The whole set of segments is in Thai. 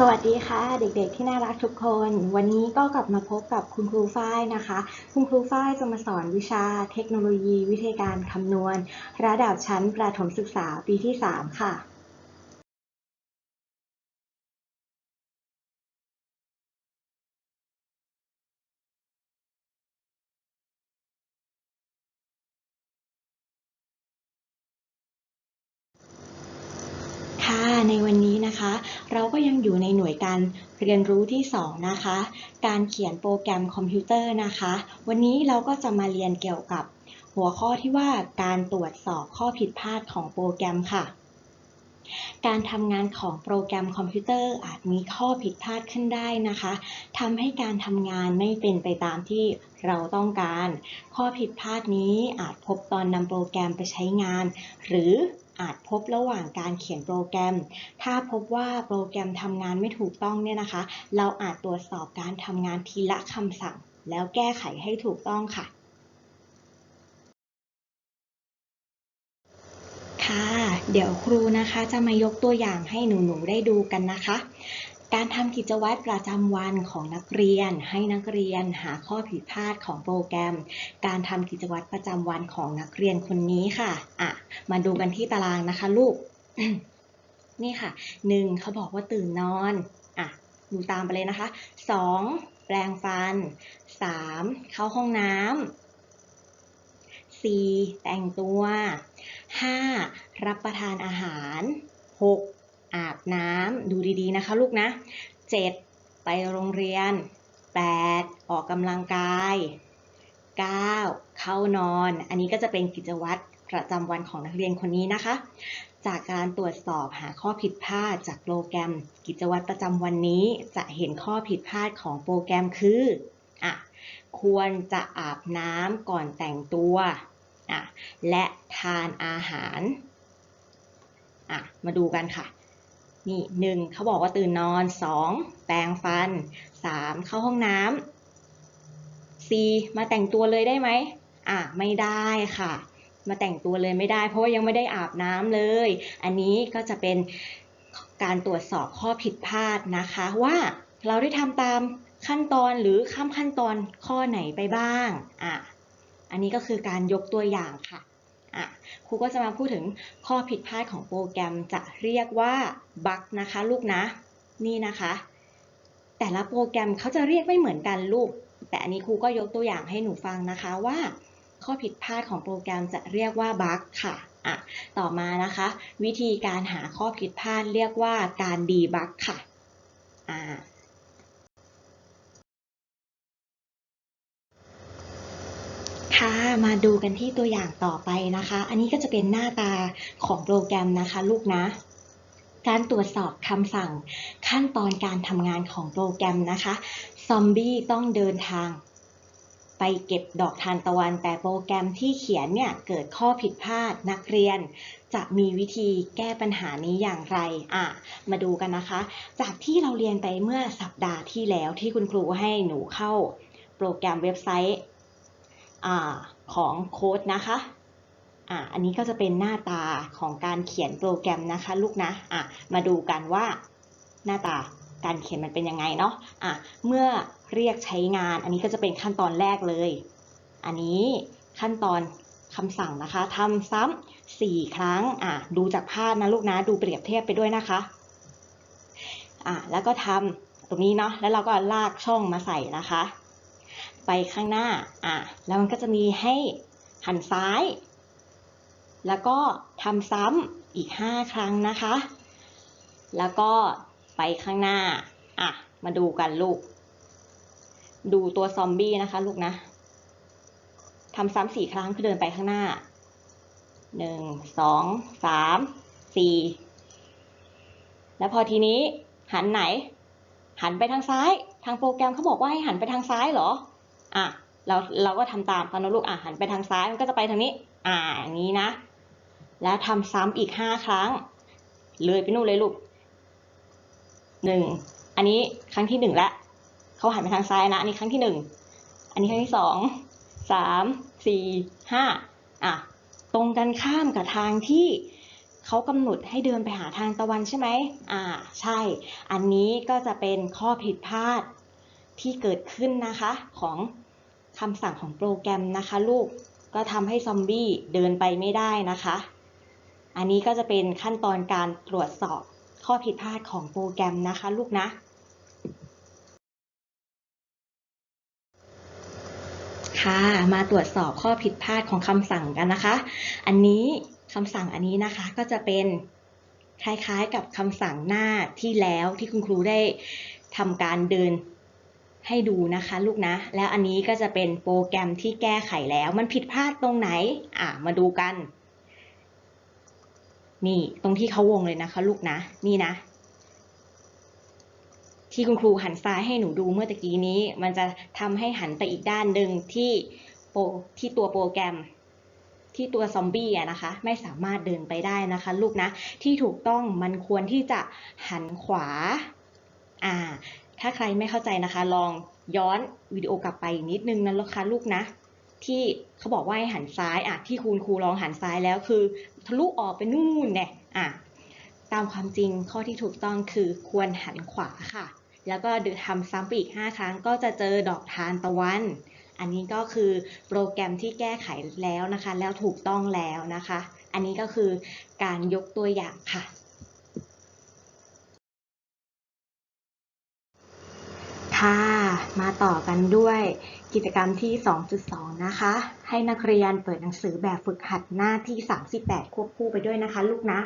สวัสดีค่ะ เด็กๆที่น่ารักทุกคน วันนี้ก็กลับมาพบกับคุณครูฝ้ายนะคะ คุณครูฝ้ายจะมาสอนวิชาเทคโนโลยีวิทยาการคำนวณ ระดับชั้นประถมศึกษาปีที่ 3 ค่ะ วันนี้นะคะ เราก็ยังอยู่ในหน่วยการเรียนรู้ที่ 2 นะคะ การเขียนโปรแกรมคอมพิวเตอร์นะคะ วันนี้เราก็จะมาเรียนเกี่ยวกับ หัวข้อที่ว่าการตรวจสอบข้อผิดพลาดของโปรแกรมค่ะ การทำงานของโปรแกรมคอมพิวเตอร์อาจมีข้อผิดพลาดขึ้นได้นะคะทำให้การทำงานไม่เป็นไปตามที่เราต้องการ ข้อผิดพลาดนี้อาจพบตอนนำโปรแกรมไปใช้งาน หรือ อาจพบระหว่างการเขียนโปรแกรม ถ้าพบว่าโปรแกรมทำงานไม่ถูกต้องเนี่ยนะคะ เราอาจตรวจสอบการทำงานทีละคำสั่ง แล้วแก้ไขให้ถูกต้องค่ะค่ะ เดี๋ยวครูนะคะจะมายกตัวอย่างให้หนูๆได้ดูกันนะคะ การทำกิจวัตรประจำวันของนักเรียน ให้นักเรียนหาข้อผิดพลาดของโปรแกรม การทำกิจวัตรประจำวันของนักเรียนคนนี้ค่ะอะ มาดูกันที่ตารางนะคะลูก นี่ค่ะหนึ่งเขาบอกว่าตื่นนอนอะดูตามไปเลยนะคะสองแปรงฟันสามเข้าห้องน้ำสี่แต่งตัว 5. รับประทานอาหาร 6. อาบ น้ำดูดีๆนะคะลูกนะ 7. ไปโรงเรียน 8. ออกกำลังกาย 9. เข้านอน อันนี้ก็จะเป็นกิจวัตรประจำวันของนักเรียนคนนี้นะคะ จากการตรวจสอบหาข้อผิดพลาดจากโปรแกรม กิจวัตรประจำวันนี้จะเห็นข้อผิดพลาดของโปรแกรมคืออะควรจะอาบน้ำก่อนแต่งตัวอะและทานอาหารอะมาดูกันค่ะ นี่หนึ่งเขาบอกว่าตื่นนอนสองแปรงฟันสามเข้าห้องน้ำสี่มาแต่งตัวเลยได้ไหมอะไม่ได้ค่ะ มาแต่งตัวเลยไม่ได้ เพราะว่ายังไม่ได้อาบน้ำเลย อันนี้ก็จะเป็นการตรวจสอบข้อผิดพลาดนะคะ ว่าเราได้ทำตามขั้นตอนหรือข้ามขั้นตอนข้อไหนไปบ้างอะอันนี้ก็คือการยกตัวอย่างค่ะ อะครูก็จะมาพูดถึงข้อผิดพลาดของโปรแกรมจะเรียกว่าบั๊กนะคะลูกนะ นี่นะคะ แต่ละโปรแกรมเขาจะเรียกไม่เหมือนกันลูก แต่อันนี้ครูก็ยกตัวอย่างให้หนูฟังนะคะว่า ข้อผิดพลาดของโปรแกรมจะเรียกว่าบั๊กค่ะอะ ต่อมานะคะ วิธีการหาข้อผิดพลาดเรียกว่าการดีบั๊กค่ะอ่า ค่ะ มาดูกันที่ตัวอย่างต่อไปนะคะ อันนี้ก็จะเป็นหน้าตาของโปรแกรมนะคะ ลูกนะ การตรวจสอบคำสั่งขั้นตอนการทำงานของโปรแกรมนะคะ ซอมบี้ต้องเดินทางไปเก็บดอกทานตะวัน แต่โปรแกรมที่เขียนเนี่ยเกิดข้อผิดพลาดนักเรียน จะมีวิธีแก้ปัญหานี้อย่างไรอะมาดูกันนะคะ จากที่เราเรียนไปเมื่อสัปดาห์ที่แล้วที่คุณครูให้หนูเข้า โปรแกรมเว็บไซต์ อของโค้ดนะคะอ่าอันนี้ก็จะเป็นหน้าตาของการเขียนโปรแกรมนะคะลูกนะอะมาดูกันว่าหน้าตาการเขียนมันเป็นยังไงเนาะอะเมื่อเรียกใช้งาน อันนี้ก็จะเป็นขั้นตอนแรกเลย อันนี้ขั้นตอนคำสั่งนะคะทำซ้ำสี่ครั้งอะดูจากภาพนะลูกนะ ดูเปรียบเทียบไปด้วยนะคะอะแล้วก็ทำตรงนี้เนาะแล้วเราก็ลากช่องมาใส่นะคะ ไปข้างหน้าอะแล้วมันก็จะมีให้หันซ้าย แล้วก็ทำซ้ำอีก 5 ครั้งนะคะ แล้วก็ไปข้างหน้าอะมาดูกันลูก ดูตัวซอมบี้นะคะลูกนะทำซ้ำสี่ครั้งคือเดินไปข้างหน้าหนึ่งสองสามสี่แล้วพอทีนี้หันไหน หันไปทางซ้าย ทางโปรแกรมเขาบอกว่าให้หันไปทางซ้ายเหรอ อะเราเราก็ทำตามกันนะลูกอะหันไปทางซ้ายมันก็จะไปทางนี้ อ่าอย่างนี้นะ แล้วทำซ้ำอีกห้าครั้ง เลยไปนู่นเลยลูกหนึ่งอันนี้ครั้งที่หนึ่งละเขาหันไปทางซ้ายนะ อันนี้ครั้งที่หนึ่งอันนี้ครั้งที่สองสามสี่ห้าอะตรงกันข้ามกับทางที่เขากำหนดให้เดินไปหาทางตะวันใช่ไหมอ่า ใช่ อันนี้ก็จะเป็นข้อผิดพลาดที่เกิดขึ้นนะคะของ คำสั่งของโปรแกรมนะคะลูกก็ทำให้ซอมบี้เดินไปไม่ได้นะคะ อันนี้ก็จะเป็นขั้นตอนการตรวจสอบข้อผิดพลาดของโปรแกรมนะคะลูกนะ ค่ะมาตรวจสอบข้อผิดพลาดของคำสั่งกันนะคะ อันนี้คำสั่งอันนี้นะคะก็จะเป็นคล้ายๆกับคำสั่งหน้าที่แล้วที่คุณครูได้ทำการเดิน ให้ดูนะคะลูกนะ แล้วอันนี้ก็จะเป็นโปรแกรมที่แก้ไขแล้ว มันผิดพลาดตรงไหน อะ มาดูกัน นี่ตรงที่เขาวงเลยนะคะลูกนะ นี่นะ ที่คุณครูหันซ้ายให้หนูดูเมื่อตะกี้นี้ มันจะทำให้หันไปอีกด้านหนึ่งที่โปรที่ตัวโปรแกรมที่ตัวซอมบี้อะนะคะ ไม่สามารถเดินไปได้นะคะ ลูกนะ ที่ถูกต้องมันควรที่จะหันขวา อ่า ถ้าใครไม่เข้าใจนะคะ ลองย้อนวิดีโอกลับไปอีกนิดนึงนะลูกค้าลูกนะ ที่เขาบอกว่าให้หันซ้ายอะที่คุณครูลองหันซ้ายแล้วคือ ทะลุออกไปนู่นเนี่ยอะตามความจริงข้อที่ถูกต้องคือควรหันขวาค่ะ แล้วก็ดูทำซ้ำไปอีก 5 ครั้งก็จะเจอดอกทานตะวัน อันนี้ก็คือโปรแกรมที่แก้ไขแล้วนะคะ แล้วถูกต้องแล้วนะคะ อันนี้ก็คือการยกตัวอย่างค่ะ ค่ะ มาต่อกันด้วยกิจกรรมที่ 2.2 นะคะ ให้นักเรียนเปิดหนังสือแบบฝึกหัดหน้าที่ 38 ควบคู่ไปด้วยนะคะลูกนะ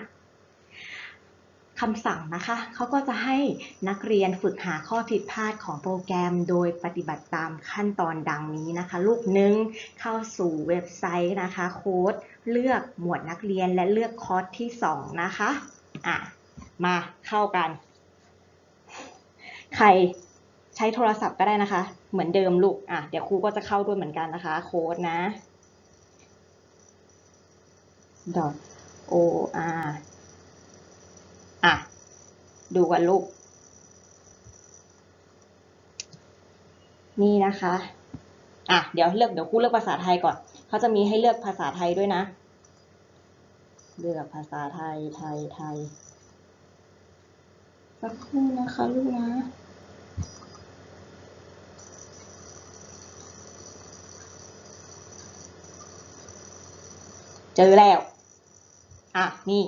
คำสั่งนะคะเขาก็จะให้นักเรียนฝึกหาข้อผิดพลาดของโปรแกรม โดยปฏิบัติตามขั้นตอนดังนี้นะคะ ลูกหนึ่งเข้าสู่เว็บไซต์นะคะ โค้ดเลือกหมวดนักเรียนและเลือกคอร์สที่ 2 นะคะ อะ มาเข้ากัน ใคร ช้โทรศัพท์ก็ได้นะคะ เหมือนเดิมลูกอะเดี๋ยวครูก็จะเข้าด้วยเหมือนกันนะคะ โค้ดนะ dot o r อะ ดูกันลูก นี่นะคะ อะ เดี๋ยวเลือก เดี๋ยวครูเลือกภาษาไทยก่อน เขาจะมีให้เลือกภาษาไทยด้วยนะ เลือกภาษาไทย ไทย ไทย สักครู่นะคะลูกนะ เจอแล้ว อะ นี่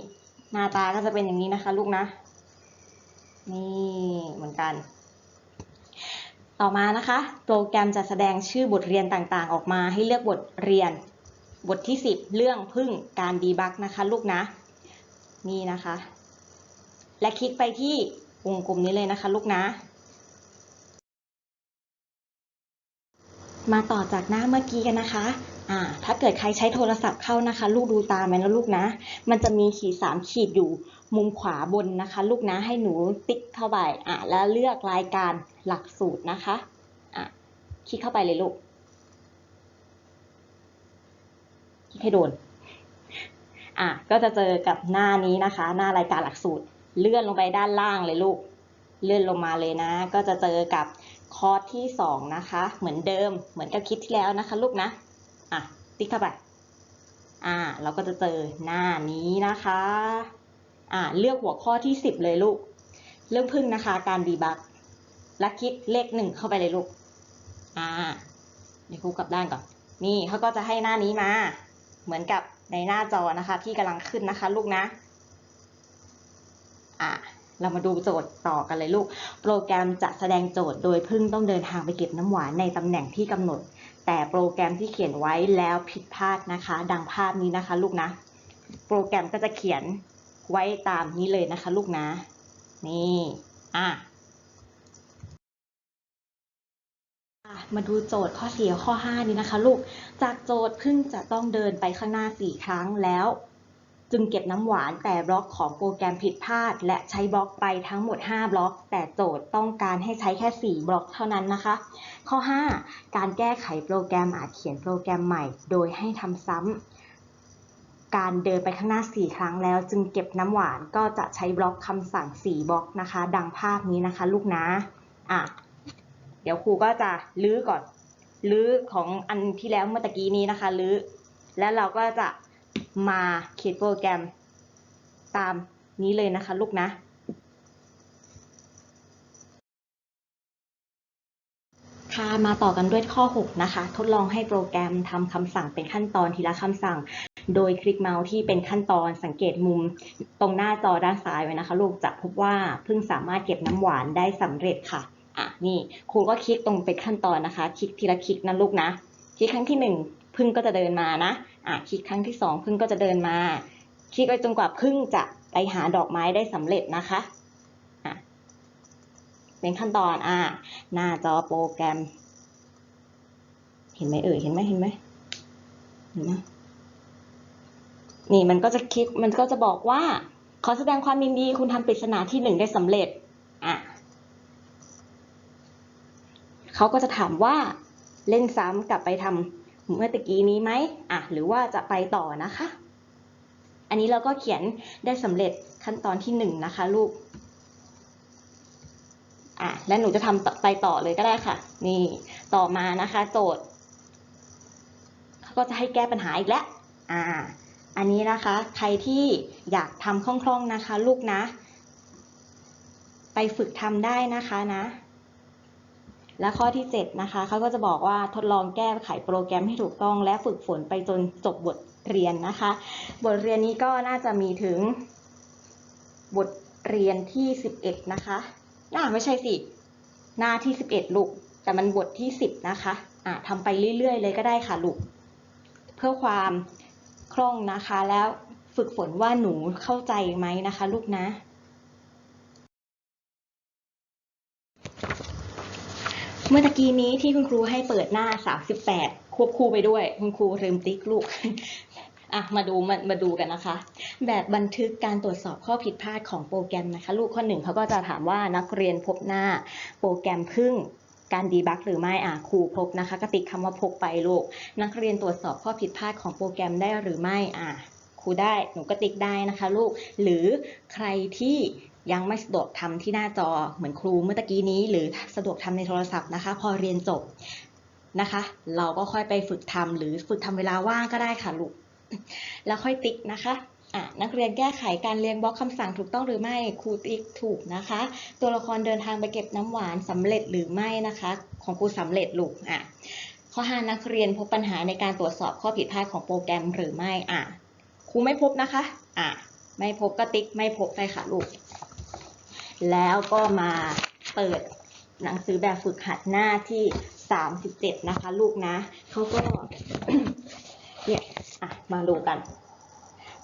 หน้าตาก็จะเป็นอย่างนี้นะคะ ลูกนะ นี่เหมือนกัน ต่อมานะคะ โปรแกรมจะแสดงชื่อบทเรียนต่างๆ ออกมาให้เลือกบทเรียน บทที่ 10 เรื่องพึ่งการดีบักนะคะ ลูกนะ นี่นะคะ และคลิกไปที่วงกลมนี้เลยนะคะ ลูกนะมาต่อจากหน้าเมื่อกี้กันนะคะ อ่า ถ้าเกิดใครใช้โทรศัพท์เข้านะคะ ลูกดูตามไหมนะลูกนะ มันจะมีขีดสามขีดอยู่มุมขวาบนนะคะ ลูกนะให้หนูติ๊กเข้าไปอ่าแล้วเลือกรายการหลักสูตรนะคะอะคลิกเข้าไปเลยลูกคลิกให้โดนอะก็จะเจอกับหน้านี้นะคะ หน้ารายการหลักสูตร เลื่อนลงไปด้านล่างเลยลูก เลื่อนลงมาเลยนะ ก็จะเจอกับคอร์สที่สองนะคะ เหมือนเดิมเหมือนกับคลิปที่แล้วนะคะ ลูกนะ ติ๊กเข้าไป อ่า เราก็จะเจอหน้านี้นะคะ อ่า เลือกหัวข้อที่สิบเลยลูก เรื่องพึ่งนะคะ การดีบักและคลิกเลขหนึ่งเข้าไปเลยลูก อ่าเดี๋ยวครูกลับด้านก่อน นี่เขาก็จะให้หน้านี้มา เหมือนกับในหน้าจอนะคะ ที่กำลังขึ้นนะคะ ลูกนะ อ่าเรามาดูโจทย์ต่อกันเลยลูก โปรแกรมจะแสดงโจทย์โดยพึ่งต้องเดินทางไปเก็บน้ำหวานในตำแหน่งที่กำหนด แต่โปรแกรมที่เขียนไว้แล้วผิดพลาดนะคะ ดังภาพนี้นะคะลูกนะ โปรแกรมก็จะเขียนไว้ตามนี้เลยนะคะลูกนะ นี่อะมาดูโจทย์ข้อ4ข้อ 5 นี้นะคะ ลูก จากโจทย์พึ่งจะต้องเดินไปข้างหน้า 4 ครั้งแล้ว จึงเก็บน้ำหวานแต่บล็อกของโปรแกรมผิดพลาด และใช้บล็อกไปทั้งหมด 5 บล็อก แต่โจทย์ต้องการให้ใช้แค่ 4 บล็อกเท่านั้นนะคะ ข้อ 5 การแก้ไขโปรแกรมอาจเขียนโปรแกรมใหม่ โดยให้ทำซ้ำการเดินไปข้างหน้า 4 ครั้งแล้ว จึงเก็บน้ำหวานก็จะใช้บล็อกคำสั่ง 4 บล็อกนะคะ ดังภาพนี้นะคะ ลูกนะอะเดี๋ยวครูก็จะลื้อก่อน ลื้อของอันที่แล้วเมื่อตะกี้นี้นะคะ ลื้อ แล้วเราก็จะ มาเขียนโปรแกรมตามนี้เลยนะคะลูกนะ ค่ะมาต่อกันด้วยข้อ 6 นะคะ ทดลองให้โปรแกรมทำคำสั่งเป็นขั้นตอนทีละคำสั่ง โดยคลิกเมาส์ที่เป็นขั้นตอนสังเกตมุมตรงหน้าจอด้านซ้ายไว้นะคะ ลูกจะพบว่าเพิ่งสามารถเก็บน้ำหวานได้สำเร็จค่ะอะนี่ครูก็คลิกตรงเป็นขั้นตอนนะคะ คลิกทีละคลิกนะลูกนะ คลิกครั้งที่หนึ่งพึ่งก็จะเดินมานะ อะคลิกครั้งที่สองพึ่งก็จะเดินมา คลิกไปจนกว่าพึ่งจะไปหาดอกไม้ได้สำเร็จนะคะอะเป็นขั้นตอนอะหน้าจอโปรแกรม เห็นไหมเอ่ยเห็นไหมเห็นไหมเห็นไหมนี่มันก็จะคลิกมันก็จะบอกว่า ขอแสดงความยินดีคุณทำปริศนาที่หนึ่งได้สำเร็จอะเขาก็จะถามว่าเล่นซ้ำกลับไปทำ เมื่อตะกี้นี้ไหมอะหรือว่าจะไปต่อนะคะ อันนี้เราก็เขียนได้สำเร็จขั้นตอนที่หนึ่งนะคะลูกอะและหนูจะทำไปต่อเลยก็ได้ค่ะ นี่ต่อมานะคะ โจทย์เขาก็จะให้แก้ปัญหาอีกแล้วอ่า อันนี้นะคะ ใครที่อยากทำคล่องๆนะคะ ลูกนะ ไปฝึกทำได้นะคะนะ และข้อที่ 7 นะคะเขาก็จะบอกว่าทดลองแก้ไขโปรแกรมให้ถูกต้อง และฝึกฝนไปจนจบบทเรียนนะคะ บทเรียนนี้ก็น่าจะมีถึงบทเรียนที่ 11 นะคะน่าไม่ใช่สิ หน้าที่ 11 ลูก แต่มันบทที่ 10 นะคะอะทำไปเรื่อยๆ เลยก็ได้ค่ะลูก เพื่อความคล่องนะคะแล้วฝึกฝนว่าหนูเข้าใจไหมนะคะ ลูกนะ เมื่อตะกี้นี้ที่คุณครูให้เปิดหน้า 38 ควบคู่ไปด้วย คุณครูลืมติ๊กลูกอะมาดูมามาดูกันนะคะ แบบบันทึกการตรวจสอบข้อผิดพลาดของโปรแกรมนะคะ ลูกข้อหนึ่งเขาก็จะถามว่านักเรียนพบหน้าโปรแกรมพึ่งการดีบักหรือไม่อะครูพบนะคะกติกคำว่าพบไปลูก นักเรียนตรวจสอบข้อผิดพลาดของโปรแกรมได้หรือไม่อะครูได้หนูก็ติ๊กได้นะคะ ลูกหรือใครที่ ยังไม่สะดวกทำที่หน้าจอเหมือนครูเมื่อตะกี้นี้ หรือสะดวกทำในโทรศัพท์นะคะ พอเรียนจบนะคะ เราก็ค่อยไปฝึกทำหรือฝึกทำเวลาว่างก็ได้ค่ะลูกแล้วค่อยติ๊กนะคะอะนักเรียนแก้ไขการเรียงบล็อกคำสั่งถูกต้องหรือไม่ครูติ๊กถูกนะคะ ตัวละครเดินทางไปเก็บน้ำหวานสำเร็จหรือไม่นะคะ ของครูสำเร็จลูกอะข้อหานักเรียนพบปัญหาในการตรวจสอบข้อผิดพลาดของโปรแกรมหรือไม่อะครูไม่พบนะคะอะไม่พบก็ติ๊กไม่พบไปค่ะลูก แล้วก็มาเปิดหนังสือแบบฝึกหัดหน้าที่37นะคะ ลูกนะเขาก็เนี่ยอะมาดูกัน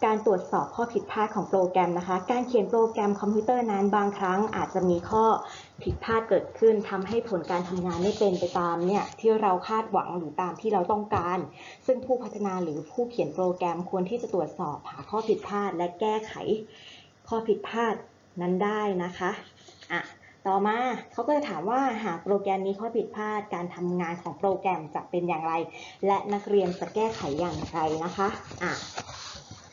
การตรวจสอบข้อผิดพลาดของโปรแกรมนะคะ การเขียนโปรแกรมคอมพิวเตอร์นั้นบางครั้งอาจจะมีข้อผิดพลาดเกิดขึ้นทำให้ผลการทำงานไม่เป็นไปตามเนี่ยที่เราคาดหวังหรือตามที่เราต้องการ ซึ่งผู้พัฒนาหรือผู้เขียนโปรแกรมควรที่จะตรวจสอบหาข้อผิดพลาดและแก้ไขข้อผิดพลาด นั้นได้นะคะอะต่อมาเขาก็จะถามว่าหากโปรแกรมมีข้อผิดพลาดการทำงานของโปรแกรมจะเป็นอย่างไร และนักเรียนจะแก้ไขอย่างไรนะคะอะ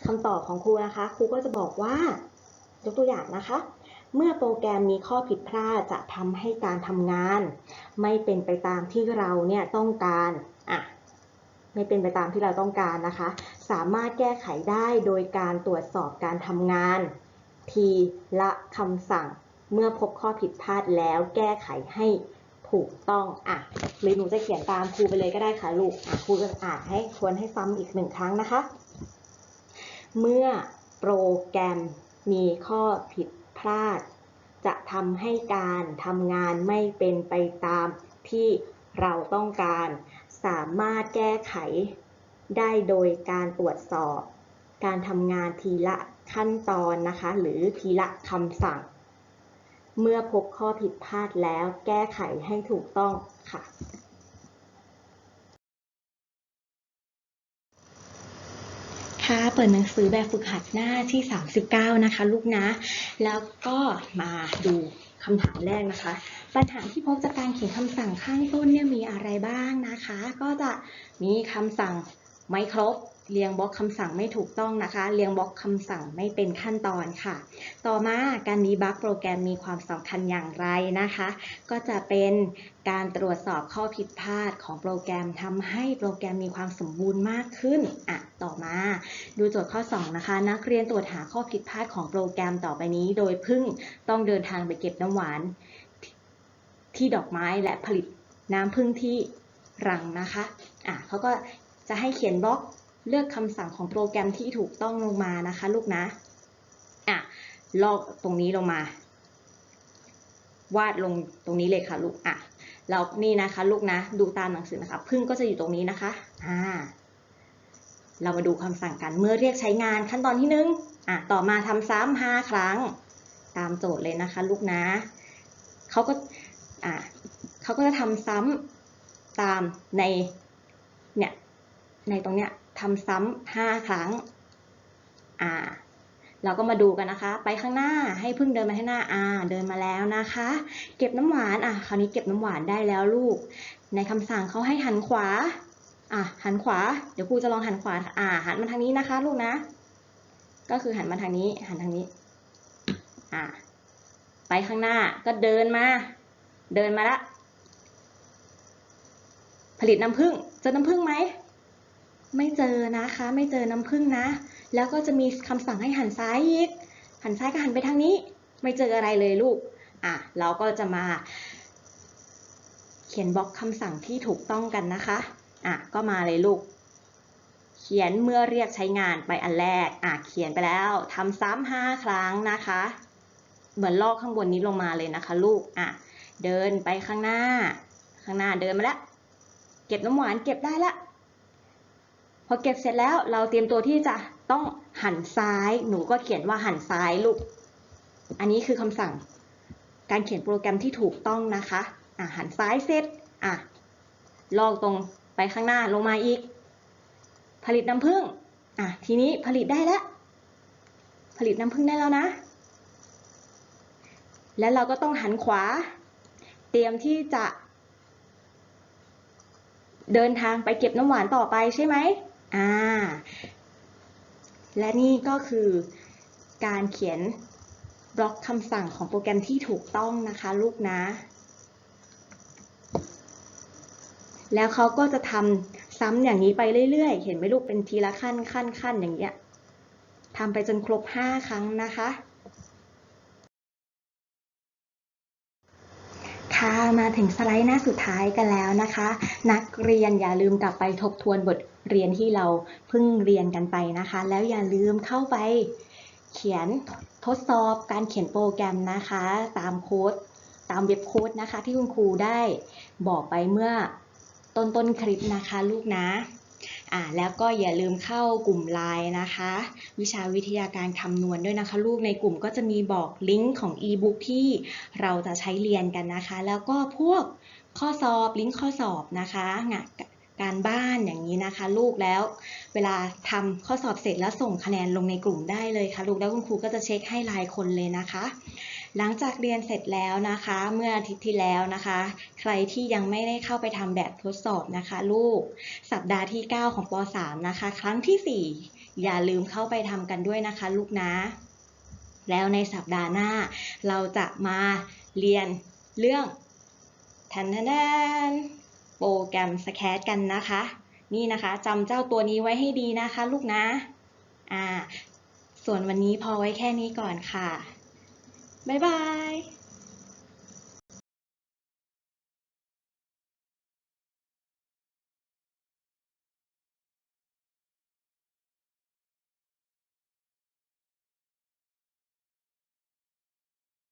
คำตอบของครูนะคะครูก็จะบอกว่ายกตัวอย่างนะคะ เมื่อโปรแกรมมีข้อผิดพลาดจะทำให้การทำงาน ไม่เป็นไปตามที่เราเนี่ยต้องการอะไม่เป็นไปตามที่เราต้องการนะคะ สามารถแก้ไขได้โดยการตรวจสอบการทำงาน ทีละคำสั่ง เมื่อพบข้อผิดพลาดแล้วแก้ไขให้ถูกต้องอะหรือหนูจะเขียนตามครูไปเลยก็ได้ค่ะลูกอะครูจะอ่านให้ทวนให้ซ้ำอีกหนึ่งครั้งนะคะ เมื่อโปรแกรมมีข้อผิดพลาด จะทำให้การทำงานไม่เป็นไปตามที่เราต้องการ สามารถแก้ไขได้โดยการตรวจสอบ การทำงานทีละ ขั้นตอนนะคะ หรือทีละคำสั่ง เมื่อพบข้อผิดพลาดแล้วแก้ไขให้ถูกต้องค่ะ ค่ะ เปิดหนังสือแบบฝึกหัดหน้าที่ 39 นะคะ ลูกนะ แล้วก็มาดูคำถามแรกนะคะ ปัญหาที่พบจากการเขียนคำสั่งข้างต้นเนี่ยมีอะไรบ้างนะคะ ก็จะมีคำสั่งไม่ครบ เรียงบล็อกคำสั่งไม่ถูกต้องนะคะ เรียงบล็อกคำสั่งไม่เป็นขั้นตอนค่ะ ต่อมาการดีบักโปรแกรมมีความสำคัญอย่างไรนะคะ ก็จะเป็นการตรวจสอบข้อผิดพลาดของโปรแกรมทำให้โปรแกรมมีความสมบูรณ์มากขึ้นอะต่อมา ดูโจทย์ข้อ 2 นะคะ นักเรียนตรวจหาข้อผิดพลาดของโปรแกรมต่อไปนี้ โดยพึ่งต้องเดินทางไปเก็บน้ำหวาน ที่ดอกไม้และผลิตน้ำพึ่งที่รังนะคะอะเขาก็จะให้เขียนบล็อก เลือกคำสั่งของโปรแกรมที่ถูกต้องลงมานะคะลูกนะ อะ ลอกตรงนี้ลงมา วาดลงตรงนี้เลยค่ะลูก อะ เรานี่นะคะลูกนะ ดูตามหนังสือนะคะพึ่งก็จะอยู่ตรงนี้นะคะ อ่า เรามาดูคำสั่งกัน เมื่อเรียกใช้งานขั้นตอนที่หนึ่งอะ ต่อมาทำซ้ำห้าครั้ง ตามโจทย์เลยนะคะ ลูกนะ เขาก็ อะเขาก็จะทำซ้ำตามใน เนี่ย ในตรงเนี้ย ทำซ้ำห้าครั้ง อ่า เราก็มาดูกันนะคะ ไปข้างหน้าให้พึ่งเดินมาข้างหน้า อ่า เดินมาแล้วนะคะ เก็บน้ำหวาน อะ คราวนี้เก็บน้ำหวานได้แล้วลูก ในคำสั่งเขาให้หันขวา อะ หันขวา เดี๋ยวครูจะลองหันขวา อ่า หันมาทางนี้นะคะ ลูกนะ ก็คือหันมาทางนี้ หันทางนี้ อ่า ไปข้างหน้า ก็เดินมา เดินมาละ ผลิตน้ำผึ้ง เจอน้ำผึ้งไหม ไม่เจอนะคะ ไม่เจอน้ำผึ้งนะ แล้วก็จะมีคำสั่งให้หันซ้ายอีก หันซ้ายก็หันไปทางนี้ ไม่เจออะไรเลยลูก อะ เราก็จะมา เขียนบล็อกคำสั่งที่ถูกต้องกันนะคะ อะ ก็มาเลยลูก เขียนเมื่อเรียกใช้งานไปอันแรก อะ เขียนไปแล้วทำซ้ำห้าครั้งนะคะ เหมือนลอกข้างบนนี้ลงมาเลยนะคะ ลูก อะ เดินไปข้างหน้า ข้างหน้าเดินมาแล้ว เก็บน้ำหวานเก็บได้ละ พอเก็บเสร็จแล้วเราเตรียมตัวที่จะต้องหันซ้าย หนูก็เขียนว่าหันซ้ายลูก อันนี้คือคำสั่ง การเขียนโปรแกรมที่ถูกต้องนะคะอะหันซ้ายเสร็จอะลอกตรงไปข้างหน้าลงมาอีก ผลิตน้ำผึ้งอะทีนี้ผลิตได้แล้ว ผลิตน้ำผึ้งได้แล้วนะ แล้วเราก็ต้องหันขวา เตรียมที่จะ เดินทางไปเก็บน้ำหวานต่อไปใช่ไหม อ่า และนี่ก็คือการเขียนบล็อกคำสั่งของโปรแกรมที่ถูกต้องนะคะลูกนะ แล้วเขาก็จะทำซ้ำอย่างนี้ไปเรื่อยๆ เห็นไหมลูกเป็นทีละขั้นขั้นขั้นอย่างเงี้ยทำไปจนครบ 5 ครั้งนะคะ ค่ะมาถึงสไลด์หน้าสุดท้ายกันแล้วนะคะ นักเรียนอย่าลืมกลับไปทบทวนบทเรียนที่เราเพิ่งเรียนกันไปนะคะ แล้วอย่าลืมเข้าไปเขียนทดสอบการเขียนโปรแกรมนะคะ ตามโค้ดตามเว็บโค้ดนะคะ ที่คุณครูได้บอกไปเมื่อต้นต้นคลิปนะคะลูกนะ อ่าแล้วก็อย่าลืมเข้ากลุ่มไลน์นะคะ วิชาวิทยาการคำนวณด้วยนะคะลูกในกลุ่มก็จะมีบอกลิงก์ของ e-book ที่เราจะใช้เรียนกันนะคะ แล้วก็พวกข้อสอบลิงก์ข้อสอบนะคะงานการบ้านอย่างนี้นะคะ ลูกแล้ว เวลาทำข้อสอบเสร็จแล้วส่งคะแนนลงในกลุ่มได้เลยค่ะ ลูกแล้วคุณครูก็จะเช็คให้รายคนเลยนะคะ หลังจากเรียนเสร็จแล้วนะคะ เมื่ออาทิตย์ที่แล้วนะคะ ใครที่ยังไม่ได้เข้าไปทำแบบทดสอบนะคะ ลูก สัปดาห์ที่ 9 ของป .3 นะคะ ครั้งที่ 4 อย่าลืมเข้าไปทำกันด้วยนะคะ ลูกนะ แล้วในสัปดาห์หน้า เราจะมาเรียนเรื่องทันทันโปรแกรมสแคตกันนะคะ นี่นะคะจำเจ้าตัวนี้ไว้ให้ดีนะคะ ลูกนะ อ่า ส่วนวันนี้พอไว้แค่นี้ก่อนค่ะ บ๊ายบาย